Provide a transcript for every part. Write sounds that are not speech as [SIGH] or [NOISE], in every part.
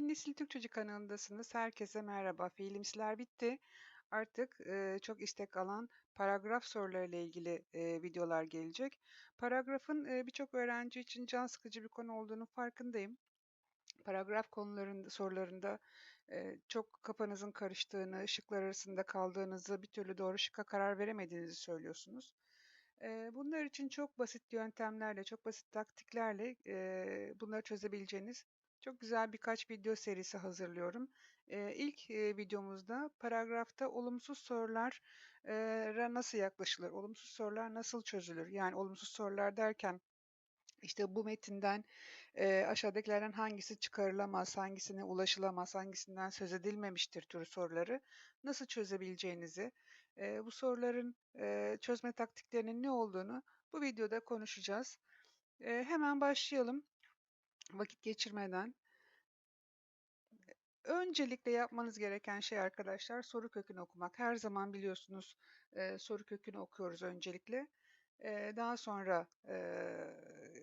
Yeni Nesil Türk Çocuk kanalındasınız. Herkese merhaba. Fiilimsiler bitti. Artık e, çok istek alan paragraf sorularıyla ilgili e, videolar gelecek. Paragrafın e, birçok öğrenci için can sıkıcı bir konu olduğunu farkındayım. Paragraf konularında, sorularında e, çok kafanızın karıştığını, şıklar arasında kaldığınızı, bir türlü doğru şıkka karar veremediğinizi söylüyorsunuz. Bunlar için çok basit yöntemlerle, çok basit taktiklerle bunları çözebileceğiniz çok güzel birkaç video serisi hazırlıyorum. Ee, ilk e, videomuzda paragrafta olumsuz sorulara nasıl yaklaşılır, olumsuz sorular nasıl çözülür? Yani olumsuz sorular derken işte bu metinden e, aşağıdakilerden hangisi çıkarılamaz, hangisine ulaşılamaz, hangisinden söz edilmemiştir türü soruları nasıl çözebileceğinizi, e, bu soruların e, çözme taktiklerinin ne olduğunu bu videoda konuşacağız. E, hemen başlayalım vakit geçirmeden. Öncelikle yapmanız gereken şey arkadaşlar soru kökünü okumak. Her zaman biliyorsunuz e, soru kökünü okuyoruz öncelikle. E, daha sonra e,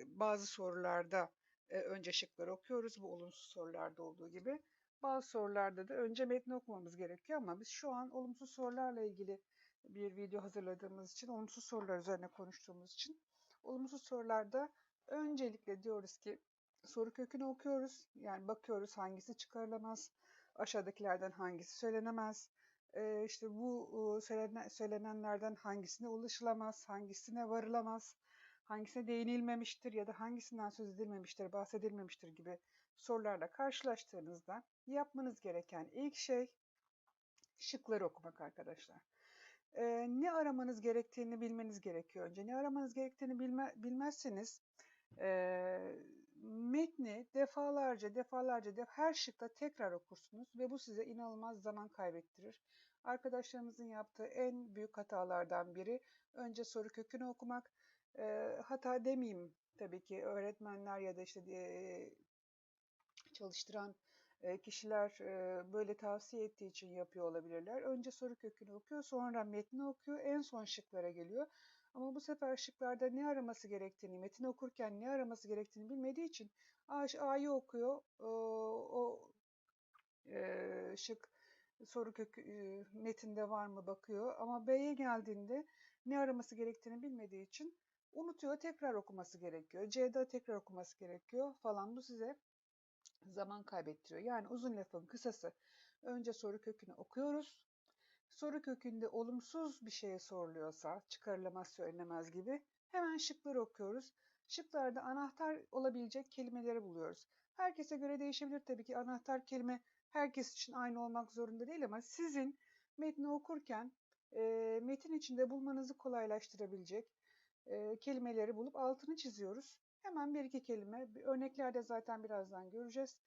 bazı sorularda e, önce şıkları okuyoruz. Bu olumsuz sorularda olduğu gibi. Bazı sorularda da önce metni okumamız gerekiyor ama biz şu an olumsuz sorularla ilgili bir video hazırladığımız için, olumsuz sorular üzerine konuştuğumuz için olumsuz sorularda öncelikle diyoruz ki soru kökünü okuyoruz. Yani bakıyoruz hangisi çıkarılamaz, aşağıdakilerden hangisi söylenemez. Ee, işte bu söylenen, söylenenlerden hangisine ulaşılamaz, hangisine varılamaz, hangisine değinilmemiştir ya da hangisinden söz edilmemiştir, bahsedilmemiştir gibi sorularla karşılaştığınızda yapmanız gereken ilk şey şıkları okumak arkadaşlar. Ee, ne aramanız gerektiğini bilmeniz gerekiyor önce. Ne aramanız gerektiğini bilme, bilmezseniz e, metni defalarca defalarca def her şıkta tekrar okursunuz ve bu size inanılmaz zaman kaybettirir. Arkadaşlarımızın yaptığı en büyük hatalardan biri önce soru kökünü okumak. E, hata demeyeyim tabii ki öğretmenler ya da işte e, çalıştıran e, kişiler e, böyle tavsiye ettiği için yapıyor olabilirler. Önce soru kökünü okuyor, sonra metni okuyor, en son şıklara geliyor. Ama bu sefer şıklarda ne araması gerektiğini, metin okurken ne araması gerektiğini bilmediği için A, A'yı okuyor, o, o e, şık soru kökü e, metinde var mı bakıyor ama B'ye geldiğinde ne araması gerektiğini bilmediği için unutuyor, tekrar okuması gerekiyor. C'de tekrar okuması gerekiyor falan. Bu size zaman kaybettiriyor. Yani uzun lafın kısası önce soru kökünü okuyoruz soru kökünde olumsuz bir şeye soruluyorsa, çıkarılamaz söylenemez gibi hemen şıkları okuyoruz. Şıklarda anahtar olabilecek kelimeleri buluyoruz. Herkese göre değişebilir tabii ki anahtar kelime herkes için aynı olmak zorunda değil ama sizin metni okurken e, metin içinde bulmanızı kolaylaştırabilecek e, kelimeleri bulup altını çiziyoruz. Hemen bir iki kelime, örneklerde zaten birazdan göreceğiz.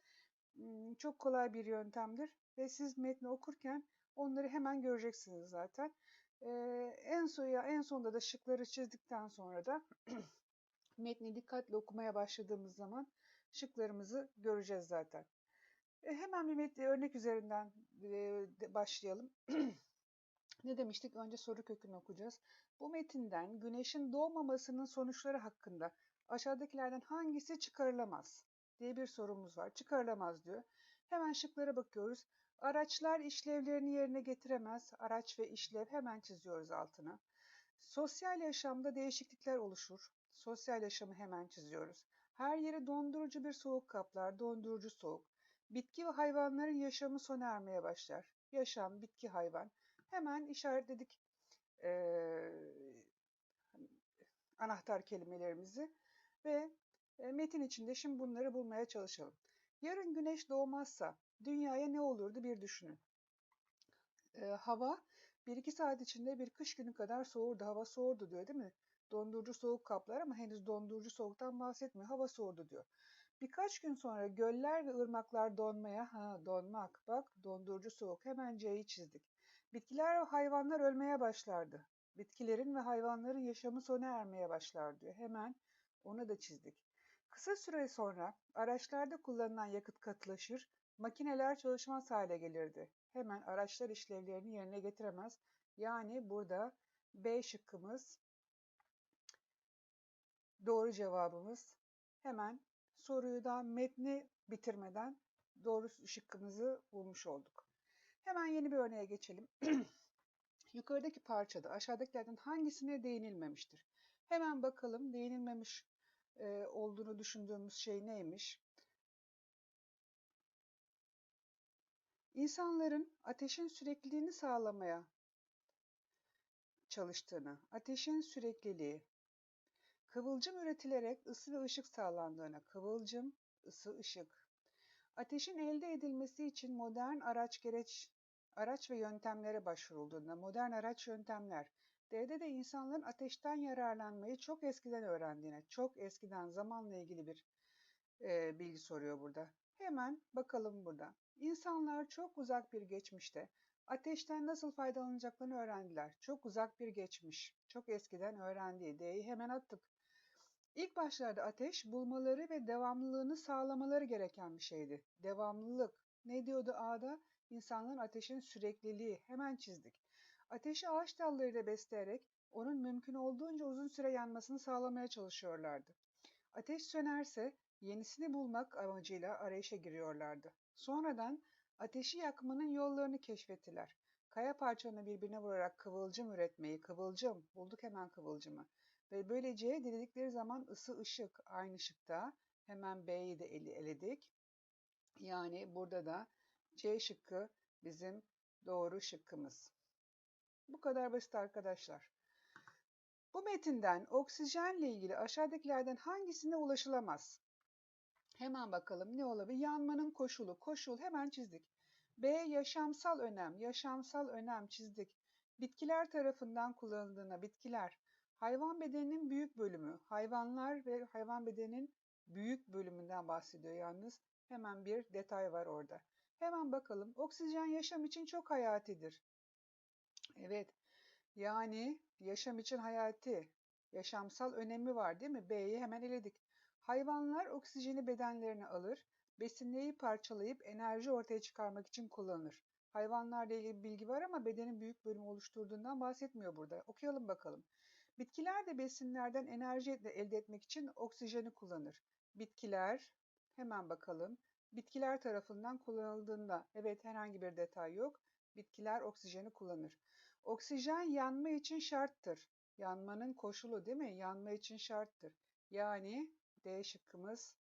Hmm, çok kolay bir yöntemdir ve siz metni okurken Onları hemen göreceksiniz zaten. Ee, en sonunda en sonunda da şıkları çizdikten sonra da [CLEARS THROAT] metni dikkatle okumaya başladığımız zaman şıklarımızı göreceğiz zaten. E, hemen bir metni örnek üzerinden e, başlayalım. [CLEARS THROAT] ne demiştik? Önce soru kökünü okuyacağız. Bu metinden güneşin doğmamasının sonuçları hakkında aşağıdakilerden hangisi çıkarılamaz diye bir sorumuz var. Çıkarılamaz diyor. Hemen şıklara bakıyoruz. Araçlar işlevlerini yerine getiremez. Araç ve işlev hemen çiziyoruz altına. Sosyal yaşamda değişiklikler oluşur. Sosyal yaşamı hemen çiziyoruz. Her yeri dondurucu bir soğuk kaplar. Dondurucu soğuk. Bitki ve hayvanların yaşamı sona ermeye başlar. Yaşam, bitki, hayvan. Hemen işaretledik ee, anahtar kelimelerimizi ve e, metin içinde şimdi bunları bulmaya çalışalım. Yarın güneş doğmazsa dünyaya ne olurdu bir düşünün. E, hava 1-2 saat içinde bir kış günü kadar soğurdu. Hava soğurdu diyor değil mi? Dondurucu soğuk kaplar ama henüz dondurucu soğuktan bahsetmiyor. Hava soğurdu diyor. Birkaç gün sonra göller ve ırmaklar donmaya, ha donmak bak dondurucu soğuk hemen C'yi çizdik. Bitkiler ve hayvanlar ölmeye başlardı. Bitkilerin ve hayvanların yaşamı sona ermeye başlar diyor. Hemen onu da çizdik. Kısa süre sonra araçlarda kullanılan yakıt katılaşır, makineler çalışmaz hale gelirdi. Hemen araçlar işlevlerini yerine getiremez. Yani burada B şıkkımız doğru cevabımız. Hemen soruyu da metni bitirmeden doğru şıkkımızı bulmuş olduk. Hemen yeni bir örneğe geçelim. [CLEARS THROAT] Yukarıdaki parçada aşağıdakilerden hangisine değinilmemiştir? Hemen bakalım değinilmemiş e, olduğunu düşündüğümüz şey neymiş? İnsanların ateşin sürekliliğini sağlamaya çalıştığını, ateşin sürekliliği, kıvılcım üretilerek ısı ve ışık sağlandığına, kıvılcım, ısı, ışık. Ateşin elde edilmesi için modern araç gereç araç ve yöntemlere başvurulduğunda, modern araç yöntemler, D'de de insanların ateşten yararlanmayı çok eskiden öğrendiğine, çok eskiden zamanla ilgili bir e, bilgi soruyor burada. Hemen bakalım burada. İnsanlar çok uzak bir geçmişte ateşten nasıl faydalanacaklarını öğrendiler. Çok uzak bir geçmiş, çok eskiden öğrendiği D'yi hemen attık. İlk başlarda ateş bulmaları ve devamlılığını sağlamaları gereken bir şeydi. Devamlılık. Ne diyordu A'da? İnsanların ateşin sürekliliği. Hemen çizdik. Ateşi ağaç dallarıyla besleyerek onun mümkün olduğunca uzun süre yanmasını sağlamaya çalışıyorlardı. Ateş sönerse yenisini bulmak amacıyla arayışa giriyorlardı. Sonradan ateşi yakmanın yollarını keşfettiler. Kaya parçalarını birbirine vurarak kıvılcım üretmeyi, kıvılcım, bulduk hemen kıvılcımı. Ve böylece diledikleri zaman ısı ışık aynı ışıkta. Hemen B'yi de eledik. Yani burada da C şıkkı bizim doğru şıkkımız. Bu kadar basit arkadaşlar. Bu metinden oksijenle ilgili aşağıdakilerden hangisine ulaşılamaz? Hemen bakalım ne olabilir? Yanmanın koşulu. Koşul hemen çizdik. B. Yaşamsal önem. Yaşamsal önem çizdik. Bitkiler tarafından kullanıldığına bitkiler. Hayvan bedeninin büyük bölümü. Hayvanlar ve hayvan bedeninin büyük bölümünden bahsediyor yalnız. Hemen bir detay var orada. Hemen bakalım. Oksijen yaşam için çok hayatidir. Evet. Yani yaşam için hayati, yaşamsal önemi var değil mi? B'yi hemen eledik. Hayvanlar oksijeni bedenlerine alır, besinleri parçalayıp enerji ortaya çıkarmak için kullanır. Hayvanlarla ilgili bilgi var ama bedenin büyük bölümü oluşturduğundan bahsetmiyor burada. Okuyalım bakalım. Bitkiler de besinlerden enerji elde etmek için oksijeni kullanır. Bitkiler, hemen bakalım. Bitkiler tarafından kullanıldığında, evet herhangi bir detay yok. Bitkiler oksijeni kullanır. Oksijen yanma için şarttır. Yanmanın koşulu değil mi? Yanma için şarttır. Yani D şıkkımız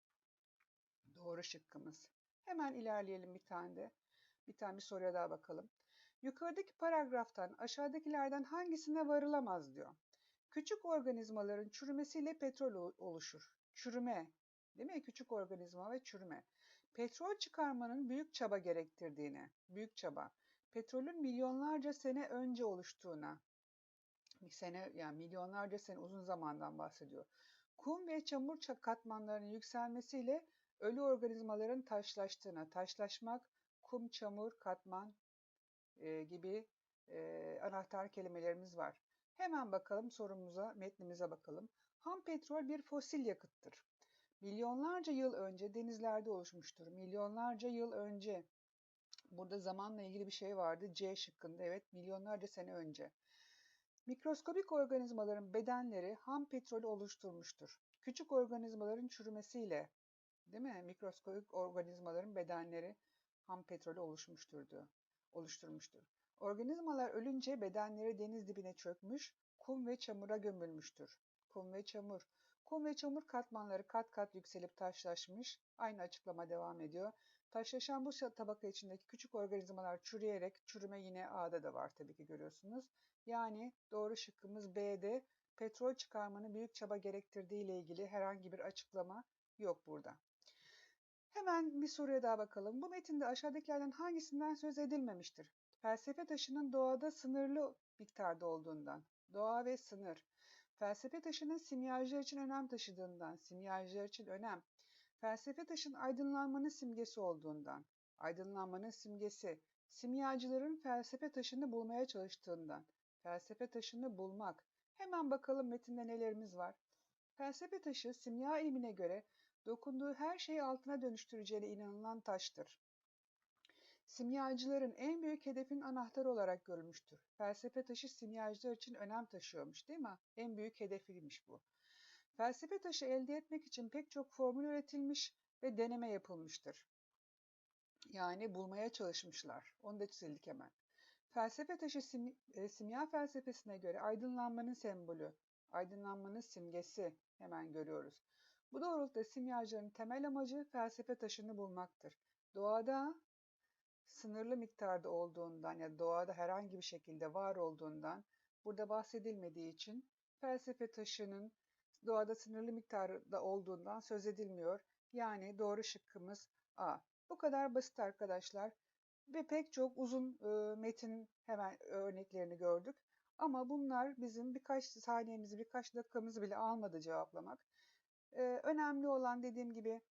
doğru şıkkımız. Hemen ilerleyelim bir tane de. Bir tane bir soruya daha bakalım. Yukarıdaki paragraftan aşağıdakilerden hangisine varılamaz diyor. Küçük organizmaların çürümesiyle petrol oluşur. Çürüme, değil mi? Küçük organizma ve çürüme. Petrol çıkarmanın büyük çaba gerektirdiğine, büyük çaba. Petrolün milyonlarca sene önce oluştuğuna, sene yani milyonlarca sene uzun zamandan bahsediyor. Kum ve çamur katmanlarının yükselmesiyle ölü organizmaların taşlaştığına, taşlaşmak, kum, çamur, katman e, gibi e, anahtar kelimelerimiz var. Hemen bakalım sorumuza, metnimize bakalım. Ham petrol bir fosil yakıttır. Milyonlarca yıl önce denizlerde oluşmuştur. Milyonlarca yıl önce. Burada zamanla ilgili bir şey vardı. C şıkkında evet milyonlarca sene önce. Mikroskobik organizmaların bedenleri ham petrolü oluşturmuştur. Küçük organizmaların çürümesiyle, değil mi? Mikroskobik organizmaların bedenleri ham petrolü oluşmuştur. Oluşturmuştur. Organizmalar ölünce bedenleri deniz dibine çökmüş, kum ve çamura gömülmüştür. Kum ve çamur. Kum ve çamur katmanları kat kat yükselip taşlaşmış. Aynı açıklama devam ediyor. Taşlaşan bu tabaka içindeki küçük organizmalar çürüyerek, çürüme yine A'da da var tabii ki görüyorsunuz. Yani doğru şıkkımız B'de petrol çıkarmanın büyük çaba gerektirdiği ile ilgili herhangi bir açıklama yok burada. Hemen bir soruya daha bakalım. Bu metinde aşağıdakilerden hangisinden söz edilmemiştir? Felsefe taşının doğada sınırlı miktarda olduğundan. Doğa ve sınır. Felsefe taşının simyacılar için önem taşıdığından. Simyacılar için önem. Felsefe taşın aydınlanmanın simgesi olduğundan. Aydınlanmanın simgesi. Simyacıların felsefe taşını bulmaya çalıştığından. Felsefe taşını bulmak. Hemen bakalım metinde nelerimiz var. Felsefe taşı simya ilmine göre dokunduğu her şeyi altına dönüştüreceğine inanılan taştır. Simyacıların en büyük hedefin anahtarı olarak görülmüştür. Felsefe taşı simyacılar için önem taşıyormuş değil mi? En büyük hedefiymiş bu. Felsefe taşı elde etmek için pek çok formül üretilmiş ve deneme yapılmıştır. Yani bulmaya çalışmışlar. Onu da çizildik hemen. Felsefe taşı sim- e, simya felsefesine göre aydınlanmanın sembolü, aydınlanmanın simgesi hemen görüyoruz. Bu doğrultuda simyacıların temel amacı felsefe taşını bulmaktır. Doğada sınırlı miktarda olduğundan ya da doğada herhangi bir şekilde var olduğundan burada bahsedilmediği için felsefe taşının doğada sınırlı miktarda olduğundan söz edilmiyor. Yani doğru şıkkımız A. Bu kadar basit arkadaşlar. Ve pek çok uzun e, metin hemen örneklerini gördük. Ama bunlar bizim birkaç saniyemizi, birkaç dakikamızı bile almadı cevaplamak. E, önemli olan dediğim gibi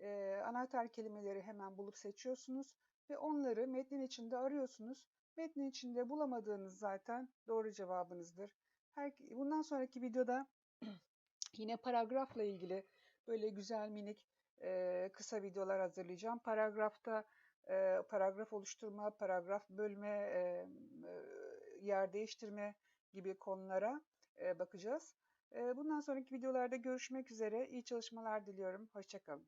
e, anahtar kelimeleri hemen bulup seçiyorsunuz ve onları metnin içinde arıyorsunuz. Metnin içinde bulamadığınız zaten doğru cevabınızdır. Her, bundan sonraki videoda [CLEARS THROAT] yine paragrafla ilgili böyle güzel minik e, kısa videolar hazırlayacağım. Paragrafta e, paragraf oluşturma, paragraf bölme, e, yer değiştirme gibi konulara e, bakacağız. E, bundan sonraki videolarda görüşmek üzere. İyi çalışmalar diliyorum. Hoşçakalın.